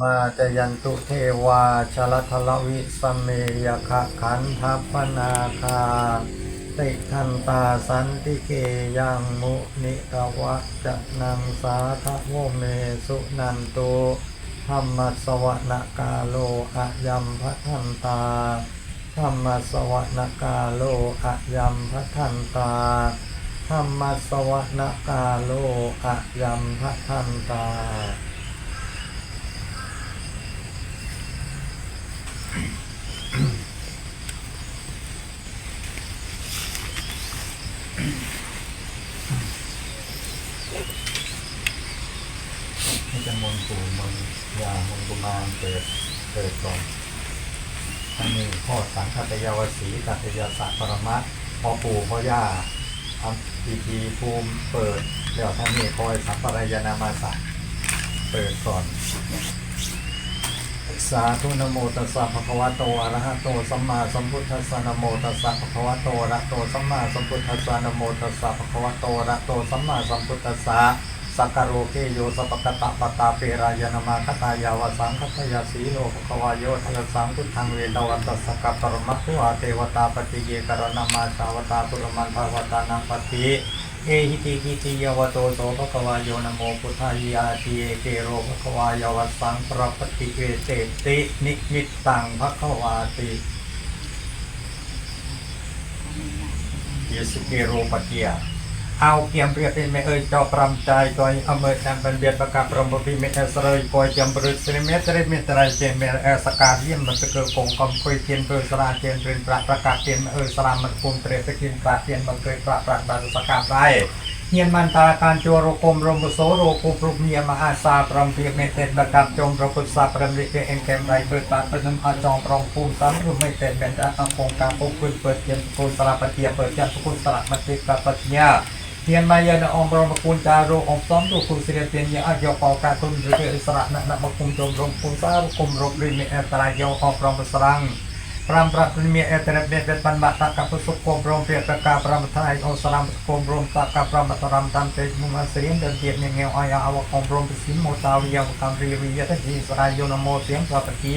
มาจยันตุเทวาชลทลวิสเมยขะขันทัพนาคา ติทันตาสันติเกยังมุนิตวะจะนังสาทะโวเมสุนันตุธรรมสวนกาโลอะยัมพะทันตาธรรมสวนกาโลอะยัมพะทันตาธรรมสวนกาโลอะยัมพะทันตา ให้จำมนปู่มนยามนกุมารเกิดเกิดก่อนท่านมีพ่อสังฆตยาวสีกัตยาสะปรมะพ่อปู่พ่อย่าทำพิธีภูมิเปิดแล้วท่านมีคอยสัมปรายนามาสะเปิดก่อน สาธุนะโมตัสสะภะคะวะโตอะระหะโตสัมมาสัมพุทธัสสะนะโมตัสสะภะคะวะโตอะระหะโตสัมมาสัมพุทธัสสะนะโมตัสสะภะคะวะโตอะระหะโตสัมมาสัมพุทธัสสะสักกะโรเกโยสัพพะกตะปะตาเปรายนามาคตายาวสังคตยาสีโลภควายโยทัสสังพุทธังเวดวัตสสกะปรมัตถุอาเทวตาปฏิเยกรณมาสาวตาปุรมันภาวตานังปฏิ เอหิติกิติยวโตโสภควายโยนโมพุทธายาทีเอเกโรภควายวัสังปรปฏิเวเตตินิมิตตังภควาติเยสุเกโรปเกีย เอาเกียมเรียบเป็นไม่เอยจอปรำใจก้อยอเมริกันเป็นเบียดประกาศปรมพิเมตสรยก้อยจำบริสุทธิ์เมตรเมตรเจเมเอสกาเยี่ยมมันจะเกิดกงกำคุยเทียนเปิดสราเทียนเป็นประประกาศเทียนเออสรามันคุมเตรสกินปราเทียนบังเกิดประประดันสกาได้เฮียนมันตาการจัวโรกมรมโสโรกุปรุเมียมอาสาปรมเพียเมตเตประกาศจงประพุทธาปรมริเกเอ็นแกมไรเปิดปาปนมอาจองปรองภูมิสัมรุไม่เต็มเป็นอังคงการปุกุลเปิดเทียนปุสระปฏิยเปิดเทียนปุกุลสระมัติกับปัญญา เทียนมายานองค์รมกุลจารุองค์ซ้อมดูคุณเสียเตียนยาอักยอปอกาตุนหรืออิสระนะนะมกุมจมรมกุลสารุกุมรบริเมอัตรายโยองค์รมสรังพรามปรัตเมียเอตระเบเบปันบัตตะกับสุกุมรมเปียตะกาพรามทายองสรามกุมรมตะกับพรามตรามตันเตมุมาเสียงเดินเทียนเงียวอายาอวกองรมปิสิมโมตาวิยาวกัมรีวิยะทะจีสรายโยนโมเสียงสัพพี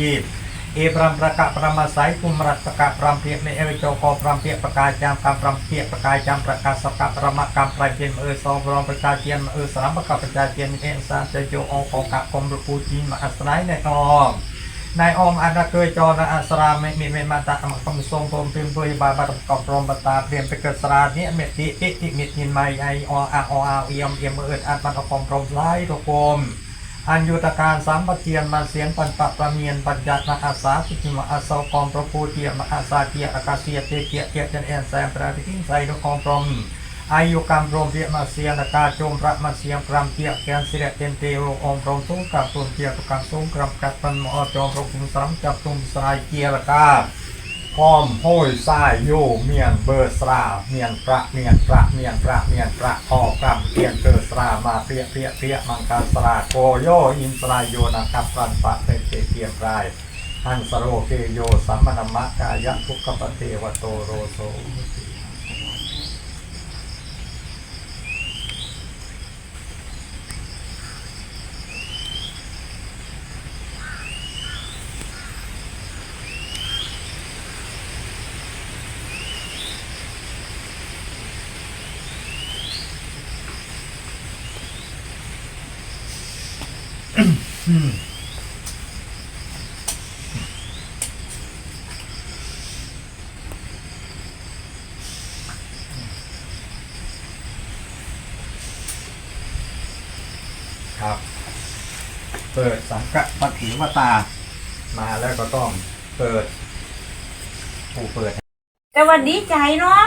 เอพรำประกาศประมาสายกุมรัตประกาศพรำเพียในเอวิโจโกพรำเพียประกาศจามกรรมพรำเพียประกาศจามประกาศสกัดประมกรรมปลายเพียนเออสองพรำประกาศเพียนเออสามประกาศประกาศเพียนเอสามจะโยองของกะกรมรปูจีนมาอัสไลในออมนายออมอันเคยจอรอัสราไม่มีเมมาตะมคำทรงพรมเพียนเปยบาบัตกอบรมบตาเพียนไปเกิดสราเนี่ยเมติติติมิตินไมไอออาออาเอียมเอียมเอิดอันมันอกรมพรมไล่ทุกคม อันยุตการสามปเทียนมาเสียนปันปะประเมียนปัญญาณอาสาสุจิมาอาสากองประพูเทียมาอาสาเทียอากาเซียเตเกียเกียจันเอ็นแซมปราติทิ้งไซนกองพรมอายุกรรมรวมเทียมาเสียนกาจมพระมาเสียงพรำเทียแกนสิเรเตนเตโรองพรมทุ่งกับตุนเทียตุกันสูงกรำกัดปันมอจอมพระคุมสามจับตุมสายเกียรกา พร้อมโห้ยทรายโยเมียนเบอร์สราเมียนพระเมียนพระเมียนพระเมียนพระพอกรรมเพียนเกิดสรามาเพียเพียเพียมังกรสราโกโยอินสรายโยนะครับรันปะเตเตเตียมรายทันสโรเกโยสัมมนมะกายะทุกขปเทวโตโรโส ครับ เปิดสังกะปฏิวตา มาแล้วก็ต้องเปิดผู้เปิด แต่ว่าดีใจเนาะ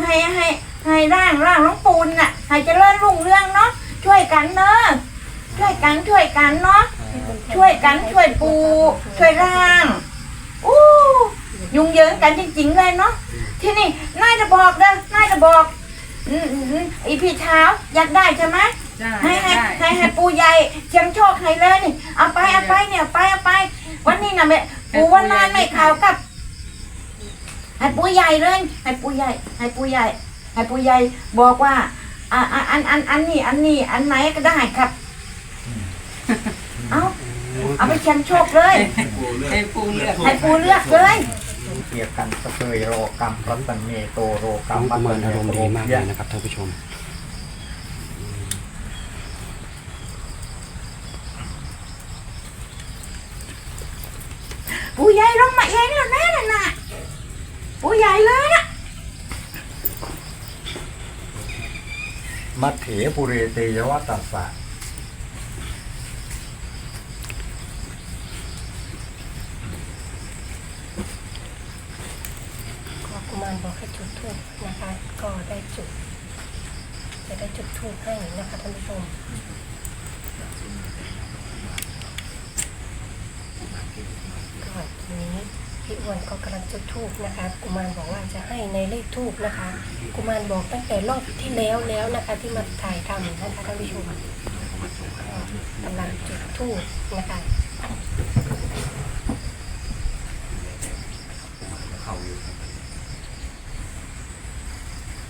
ให้ให้ให้ร่างร่างน้องปูนน่ะให้เจริญรุ่งเรืองเนาะช่วยกันเนอะช่วยกันช่วยกันเนาะช่วยกันช่วยปูช่วยร่างอู้ยุ่งเหยิงกันจริงๆเลยเนาะที่นี่นายจะบอกเด้อนายจะบอก อืมอืมอืมไอพี่เท้าอยากได้ใช่ไหมได้ให้ให้ได้ให้ให้ปูใหญ่เชียงโชคให้เลยนี่เอาไปเอาไปเนี่ยเอาไปเอาไป วันนี้นะแม่ปูวันนานไม่ข่าวกับให้ปูใหญ่เลยให้ปูใหญ่ให้ปูใหญ่ให้ปูใหญ่บอกว่าอ่าอันอันอันอันนี้อันนี้อันไหนก็ได้ครับ เอ้าโอ้ยเอาไปเชียงโชคเลย ให้ปูเลือกให้ปูเลือกเลยเกียกันสะเกยโรกรรมรัตนเมโตโรกรน้รอมงกุมารอารมณ์ดีมากเลยนะครับท่านผู้ชมปูใหญ่ลงมาใหญ่แล้วนะน่ะน่ะปูใหญ่เลยนะมัทเถปุเรเตยวัตตัสสะ ก็กุ มารบอกให้จุดทูบนะคะ ก็ได้จุด จะได้จุดทูบให้นะคะท่านผู้ชมก็ทีนี้พี่อ้วนก็กำลังจุดทูบนะคะกุมารบอกว่าจะให้ในเลขทูบนะคะกุมารบอกตั้งแต่รอบที่แล้วแล้วนะคะ ที่มาถ่ายทำนะคะท่านผู้ชมกำลังจุดทูบนะคะ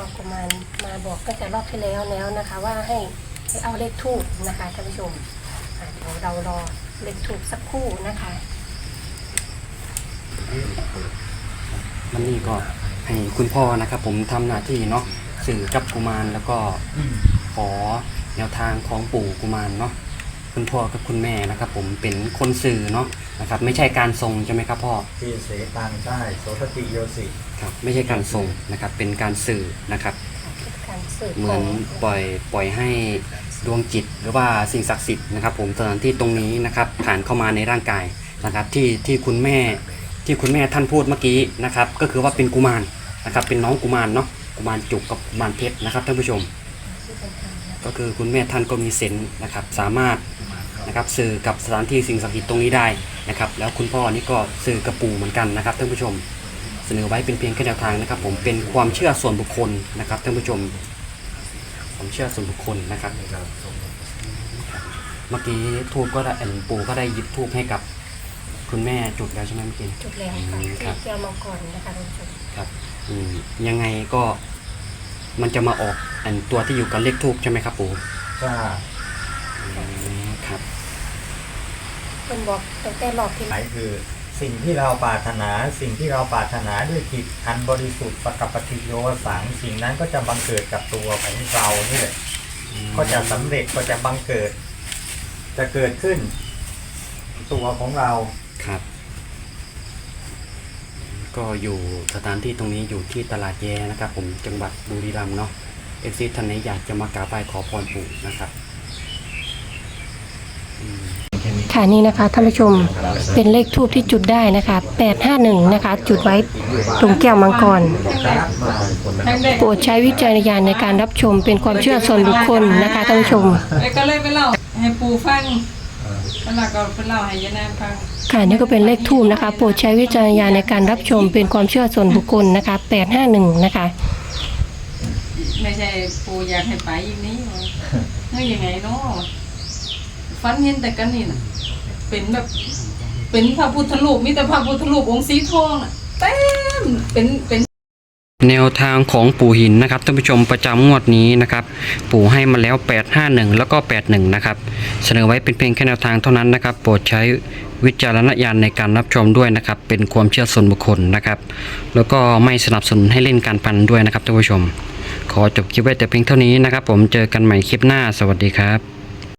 ก็กุมารมาบอกตั้งแต่รอบที่แล้วแล้วนะคะ ว่าให้ให้เอาเลขทูบนะคะท่านผู้ชมเดี๋ยวเรารอเลขทูบสักครู่นะคะมันนี่ก็ให้คุณพ่อนะครับผมทำหน้าที่เนาะสื่อกับกุมารแล้วก็ขอแนวทางของปู่กุมารเนาะ คุณพ่อกับคุณแม่นะครับ ผมเป็นคนสื่อเนาะนะครับ ไม่ใช่การทรงใช่ไหมครับพ่อที่เสตังได้โสทติโยสิครับไม่ใช่การทรงนะครับ เป็นการสื่อนะครับ การสืบเหมือนปล่อยปล่อยให้ดวงจิตหรือว่าสิ่งศักดิ์สิทธิ์นะครับ ผมสถานที่ตรงนี้นะครับ ผ่านเข้ามาในร่างกายนะครับ ที่ที่คุณแม่ที่คุณแม่ท่านพูดเมื่อกี้นะครับ ก็คือว่าเป็นกุมารนะครับ เป็นน้องกุมารเนาะกุมารจุกกับกุมารเพชรนะครับท่านผู้ชม ก็คือคุณแม่ท่านก็มีเซนส์นะครับสามารถนะครับสื่อกับสถานที่สิ่งศักดิ์สิทธิ์ตรงนี้ได้นะครับแล้วคุณพ่อนี่ก็สื่อกับปู่เหมือนกันนะครับท่านผู้ชม เสนอไว้เป็นเพียงแค่แนวทางนะครับ ผมเป็นความเชื่อส่วนบุคคลนะครับท่านผู้ชมความเชื่อส่วนบุคคลนะครับ เมื่อกี้ทูบก็ได้เอ็นปู่ก็ได้หยิบทูบให้กับคุณแม่จุดแล้วใช่ไหมเมื่อกี้จุดแล้วค่ะอืมครับที่แก้วมังกรนะคะท่านผู้ชมครับอืมยังไงก็ มันจะมาออกอันตัวที่อยู่กับเลขทูบใช่ไหมครับปู่จ้าอืมครับเป็นบอกตั้งแต่รอบที่หมายคือ สิ่งที่เราปรารถนา สิ่งที่เราปรารถนาด้วยจิตอันบริสุทธิ์ปกับปฏิโยสังสิ่งนั้นก็จะบังเกิดกับตัวของเรานี่แหละก็จะสำเร็จก็จะบังเกิด จะเกิดขึ้น ตัวของเราครับ ก็อยู่สถานที่ตรงนี้อยู่ที่ตลาดแยนะครับผมจังหวัดบุรีรัมย์เนาะเอฟซีท่านไหนอยากจะมากราบไหว้ขอพรปู่นะครับอืมค่ะนี่นะคะท่านผู้ชมเป็นเลขทูบที่จุดได้นะคะ 851 นะคะ จุดไว้ตรงแก้วมังกรทั้งเด็กโปรดใช้วิจารณญาณในการรับชมเป็นความเชื่อส่วนบุคคลนะคะท่านผู้ชมไอ้ก็เลยไปเล่าให้ปูฟัง แล้วเราก็ไปเล่าให้ยายนางฟังค่ะนี่ก็เป็นเลขทูบนะคะ โปรดใช้วิจารณญาณในการรับชมเป็นความเชื่อส่วนบุคคลนะคะ851นะคะ ไม่ใช่ปูอยากให้ไปอย่างนี้วะเฮ้ยยังไงเนาะฟันเห็นแต่กันนี่นะเป็นแบบ เป็นพระพุทธรูปมีแต่พระพุทธรูปองค์สีทองน่ะเต็มเป็นเป็น แนวทางของปู่หินนะครับท่านผู้ชมประจำงวดนี้นะครับ ปู่ให้มาแล้ว 851 แล้วก็ 81 นะครับ เสนอไว้เป็นเพียงแค่แนวทางเท่านั้นนะครับ โปรดใช้วิจารณญาณในการรับชมด้วยนะครับ เป็นความเชื่อส่วนบุคคลนะครับ แล้วก็ไม่สนับสนุนให้เล่นการพันด้วยนะครับท่านผู้ชม ขอจบคลิปไว้แต่เพียงเท่านี้นะครับ ผมเจอกันใหม่คลิปหน้าสวัสดีครับ